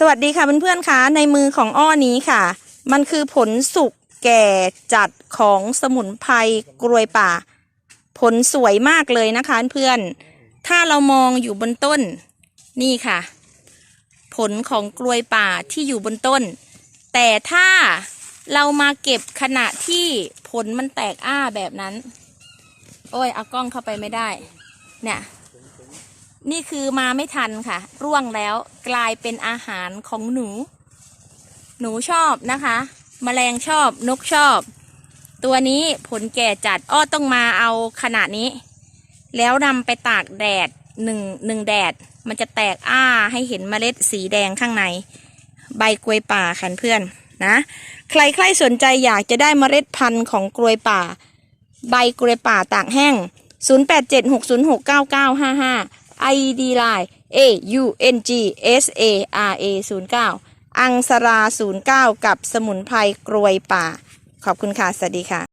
สวัสดีค่ะเพื่อนๆค่ะในมือของอ้อนี้ค่ะ มันคือผลสุกแก่จัดของสมุนไพรกรวยป่า ผลสวยมากเลยนะคะเพื่อนถ้าเรามองอยู่บนต้น นี่ค่ะ ผลของกลวยป่าที่อยู่บนต้น แต่ถ้าเรามาเก็บขณะที่ผลมันแตกอ้าแบบนั้น โอ้ยเอากล้องเข้าไปไม่ได้ เนี่ย นี่คือมาไม่ทันค่ะ ร่วงแล้วกลายเป็นอาหารของหนู หนูชอบนะคะแมลงชอบนกชอบ ตัวนี้ผลแก่จัดอ้อต้องมาเอาขนาดนี้ แล้วนำไปตากแดดหนึ่งหนึ่งแดด มันจะแตกอ้าให้เห็นเมล็ดสีแดงข้างใน ใบกล้วยป่าคันเพื่อนนะ ใครๆสนใจอยากจะได้เมล็ดพันธุ์ของกล้วยป่า ใบกล้วยป่าตากแห้ง 0876069955 ID Line A U N G S A R A 09อังสรา 09 กับสมุนไพรกรวยป่า ขอบคุณค่ะ สวัสดีค่ะ